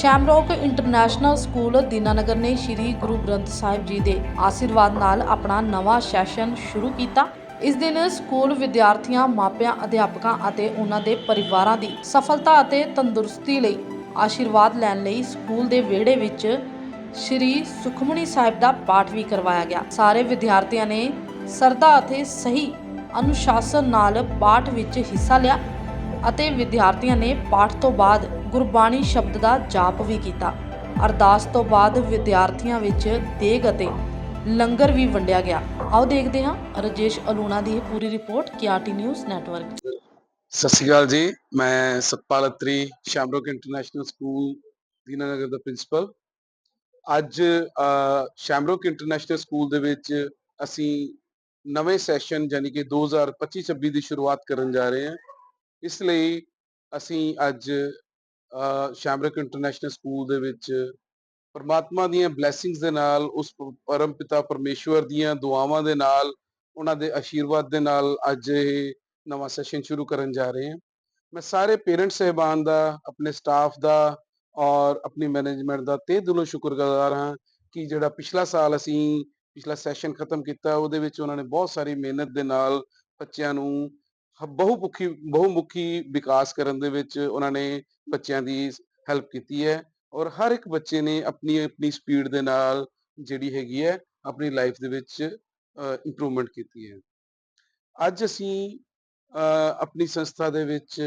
ਸ਼ੈਮਰੋਕ international school Dinanagar ਨੇ ਸ੍ਰੀ ਗੁਰੂ ਗ੍ਰੰਥ ਸਾਹਿਬ ਜੀ ਦੇ ਆਸ਼ੀਰਵਾਦ ਨਾਲ ਆਪਣਾ ਨਵਾਂ ਸੈਸ਼ਨ ਸ਼ੁਰੂ ਕੀਤਾ। ਇਸ ਦਿਨ ਸਕੂਲ ਵਿਦਿਆਰਥੀਆਂ, ਮਾਪਿਆਂ, ਅਧਿਆਪਕਾਂ ਅਤੇ ਉਹਨਾਂ ਦੇ ਪਰਿਵਾਰਾਂ ਦੀ ਸਫਲਤਾ ਅਤੇ ਤੰਦਰੁਸਤੀ ਲਈ ਆਸ਼ੀਰਵਾਦ ਲੈਣ ਲਈ ਸਕੂਲ ਦੇ ਵਿਹੜੇ ਵਿੱਚ ਸ੍ਰੀ ਸੁਖਮਣੀ ਸਾਹਿਬ ਦਾ ਪਾਠ ਵੀ ਕਰਵਾਇਆ ਗਿਆ। ਸਾਰੇ ਵਿਦਿਆਰਥੀਆਂ ਨੇ ਸਰਦਾ ਅਤੇ ਸਹੀ ਅਨੁਸ਼ਾਸਨ ਨਾਲ ਪਾਠ ਵਿੱਚ ਹਿੱਸਾ ਲਿਆ ਅਤੇ ਵਿਦਿਆਰਥੀਆਂ ਨੇ ਪਾਠ ਤੋਂ ਬਾਅਦ ਗੁਰਬਾਣੀ ਸ਼ਬਦ ਦਾ ਜਾਪ ਵੀ ਕੀਤਾ। ਅਰਦਾਸ ਤੋਂ ਬਾਅਦ ਵਿਦਿਆਰਥੀਆਂ ਵਿੱਚ ਦੇਗ ਅਤੇ ਲੰਗਰ ਵੀ ਵੰਡਿਆ ਗਿਆ। ਆਓ ਦੇਖਦੇ ਹਾਂ ਰਜੇਸ਼ ਅਲੂਣਾ ਦੀ ਪੂਰੀ ਰਿਪੋਰਟ ਕਿਆਟੀ ਨਿਊਜ਼ ਨੈਟਵਰਕ। ਸਤਿ ਸ਼੍ਰੀ ਅਕਾਲ ਜੀ, ਮੈਂ Satpal Atri, Shamrock international school, Dinanagar ਦਾ ਪ੍ਰਿੰਸੀਪਲ। ਅੱਜ ਸ਼ਾਮਰੋਕ ਇੰਟਰਨੈਸ਼ਨਲ ਸਕੂਲ ਦੇ ਵਿੱਚ ਅਸੀਂ ਨਵੇਂ ਸੈਸ਼ਨ ਯਾਨੀ ਕਿ 2025-26 ਦੀ ਸ਼ੁਰੂਆਤ ਕਰਨ ਜਾ ਰਹੇ ਹਾਂ। ਇਸ ਲਈ ਅਸੀਂ ਅੱਜ ਸ਼ਾਮਰੋਕ ਇੰਟਰਨੈਸ਼ਨਲ ਸਕੂਲ ਦੇ ਵਿੱਚ ਪਰਮਾਤਮਾ ਦੀਆਂ ਬਲੇਸਿੰਗਸ ਦੇ ਨਾਲ, ਉਸ ਪਰਮ ਪਿਤਾ ਪਰਮੇਸ਼ਵਰ ਦੀਆਂ ਦੁਆਵਾਂ ਦੇ ਨਾਲ, ਉਹਨਾਂ ਦੇ ਆਸ਼ੀਰਵਾਦ ਦੇ ਨਾਲ ਅੱਜ ਇਹ ਨਵਾਂ ਸੈਸ਼ਨ ਸ਼ੁਰੂ ਕਰਨ ਜਾ ਰਹੇ ਹਾਂ। ਮੈਂ ਸਾਰੇ ਪੇਰੈਂਟਸ ਸਹਿਬਾਨ ਦਾ, ਆਪਣੇ ਸਟਾਫ ਦਾ ਔਰ ਆਪਣੀ ਮੈਨੇਜਮੈਂਟ ਦਾ ਤੇ ਦਿਲੋਂ ਸ਼ੁਕਰਗੁਜ਼ਾਰ ਹਾਂ ਕਿ ਜਿਹੜਾ ਪਿਛਲਾ ਸਾਲ ਅਸੀਂ ਪਿਛਲਾ ਸੈਸ਼ਨ ਖਤਮ ਕੀਤਾ, ਉਹਦੇ ਵਿੱਚ ਉਹਨਾਂ ਨੇ ਬਹੁਤ ਸਾਰੀ ਮਿਹਨਤ ਦੇ ਨਾਲ ਬੱਚਿਆਂ ਨੂੰ ਹ- ਬਹੁਮੁਖੀ ਵਿਕਾਸ ਕਰਨ ਦੇ ਵਿੱਚ ਉਹਨਾਂ ਨੇ ਬੱਚਿਆਂ ਦੀ ਹੈਲਪ ਕੀਤੀ ਹੈ ਔਰ ਹਰ ਇੱਕ ਬੱਚੇ ਨੇ ਆਪਣੀ ਆਪਣੀ ਸਪੀਡ ਦੇ ਨਾਲ ਜਿਹੜੀ ਹੈਗੀ ਹੈ, ਆਪਣੀ ਲਾਈਫ ਦੇ ਵਿੱਚ ਇੰਪਰੂਵਮੈਂਟ ਕੀਤੀ ਹੈ। ਅੱਜ ਅਸੀਂ ਆਪਣੀ ਸੰਸਥਾ ਦੇ ਵਿੱਚ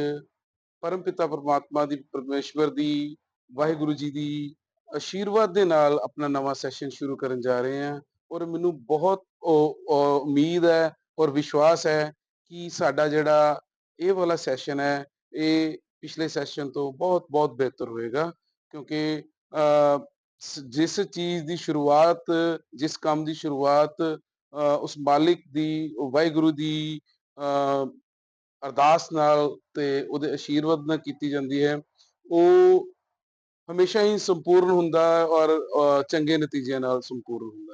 ਪਰਮਪਿਤਾ ਪਰਮਾਤਮਾ ਦੀ, ਪਰਮੇਸ਼ਵਰ ਦੀ, ਵਾਹਿਗੁਰੂ ਜੀ ਦੀ ਆਸ਼ੀਰਵਾਦ ਦੇ ਨਾਲ ਆਪਣਾ ਨਵਾਂ ਸੈਸ਼ਨ ਸ਼ੁਰੂ ਕਰਨ ਜਾ ਰਹੇ ਹਾਂ ਔਰ ਮੈਨੂੰ ਬਹੁਤ ਉਹ ਉਮੀਦ ਹੈ ਔਰ ਵਿਸ਼ਵਾਸ ਹੈ ਕਿ ਸਾਡਾ ਜਿਹੜਾ ਇਹ ਵਾਲਾ ਸੈਸ਼ਨ ਹੈ ਇਹ ਪਿਛਲੇ ਸੈਸ਼ਨ ਤੋਂ ਬਹੁਤ ਬਹੁਤ ਬਿਹਤਰ ਹੋਏਗਾ ਕਿਉਂਕਿ ਅ, ਜਿਸ ਚੀਜ਼ ਦੀ ਸ਼ੁਰੂਆਤ ਜਿਸ ਕੰਮ ਦੀ ਸ਼ੁਰੂਆਤ ਅ, ਉਸ ਮਾਲਿਕ ਦੀ ਵਾਹਿਗੁਰੂ ਦੀ ਅ, ਅਰਦਾਸ ਨਾਲ ਤੇ ਉਹਦੇ ਆਸ਼ੀਰਵਾਦ ਨਾਲ ਕੀਤੀ ਜਾਂਦੀ ਹੈ ਉਹ ਹਮੇਸ਼ਾ ਹੀ ਸੰਪੂਰਨ ਹੁੰਦਾ ਹੈ ਔਰ ਚੰਗੇ ਨਤੀਜਿਆਂ ਨਾਲ ਸੰਪੂਰਨ ਹੁੰਦਾ